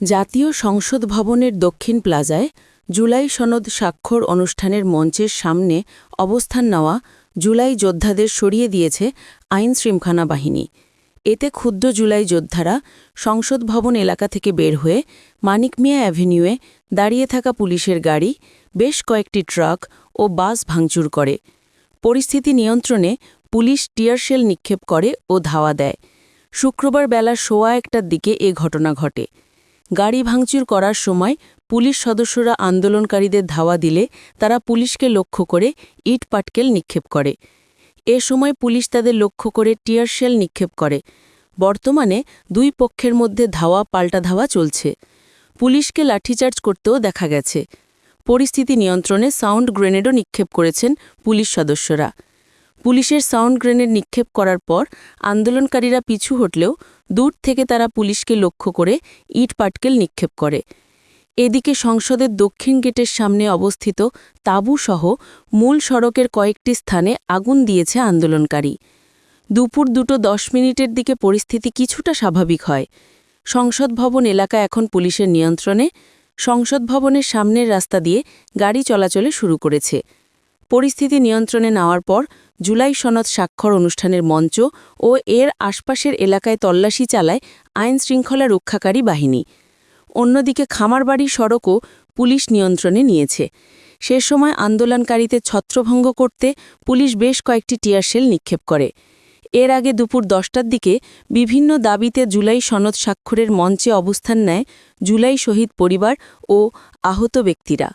জাতীয় সংসদ ভবনের দক্ষিণ প্লাজায় জুলাই সনদ স্বাক্ষর অনুষ্ঠানের মঞ্চের সামনে অবস্থান নেওয়া জুলাই যোদ্ধাদের সরিয়ে দিয়েছে আইন শৃঙ্খলা বাহিনী। এতে ক্ষুব্ধ জুলাই যোদ্ধারা সংসদ ভবন এলাকা থেকে বের হয়ে মানিক মিয়া অ্যাভিনিউয়ে দাঁড়িয়ে থাকা পুলিশের গাড়ি, বেশ কয়েকটি ট্রাক ও বাস ভাঙচুর করে। পরিস্থিতি নিয়ন্ত্রণে পুলিশ টিয়ারশেল নিক্ষেপ করে ও ধাওয়া দেয়। শুক্রবার বেলা সোয়া একটার দিকে এ ঘটনা ঘটে। গাড়ি ভাঙচুর করার সময় পুলিশ সদস্যরা আন্দোলনকারীদের ধাওয়া দিলে তারা পুলিশকে লক্ষ্য করে ইট পাটকেল নিক্ষেপ করে। এ সময় পুলিশ তাদের লক্ষ্য করে টিয়ারশেল নিক্ষেপ করে। বর্তমানে দুই পক্ষের মধ্যে ধাওয়া পাল্টা ধাওয়া চলছে। পুলিশকে লাঠিচার্জ করতেও দেখা গেছে। পরিস্থিতি নিয়ন্ত্রণে সাউন্ড গ্রেনেডও নিক্ষেপ করেছেন পুলিশ সদস্যরা। পুলিশের সাউন্ড গ্রেনেড নিক্ষেপ করার পর আন্দোলনকারীরা পিছু হটলেও দূর থেকে তারা পুলিশকে লক্ষ্য করে ইট পাটকেল নিক্ষেপ করে। এদিকে সংসদের দক্ষিণ গেটের সামনে অবস্থিত তাঁবুসহ মূল সড়কের কয়েকটি স্থানে আগুন দিয়েছে আন্দোলনকারী। দুপুর দুটো দশ মিনিটের দিকে পরিস্থিতি কিছুটা স্বাভাবিক হয়। সংসদ ভবন এলাকা এখন পুলিশের নিয়ন্ত্রণে। সংসদ ভবনের সামনের রাস্তা দিয়ে গাড়ি চলাচলে শুরু করেছে। পরিস্থিতি নিয়ন্ত্রণে নেওয়ার পর জুলাই সনদ স্বাক্ষর অনুষ্ঠানের মঞ্চ ও এর আশপাশের এলাকায় তল্লাশি চালায় আইন শৃঙ্খলা রক্ষাকারী বাহিনী। অন্যদিকে খামারবাড়ি সড়কও পুলিশ নিয়ন্ত্রণে নিয়েছে। সে সময় আন্দোলনকারীতে ছত্রভঙ্গ করতে পুলিশ বেশ কয়েকটি টিয়ারশেল নিক্ষেপ করে। এর আগে দুপুর দশটার দিকে বিভিন্ন দাবিতে জুলাই সনদ স্বাক্ষরের মঞ্চে অবস্থান নেয় জুলাই শহীদ পরিবার ও আহত ব্যক্তিরা।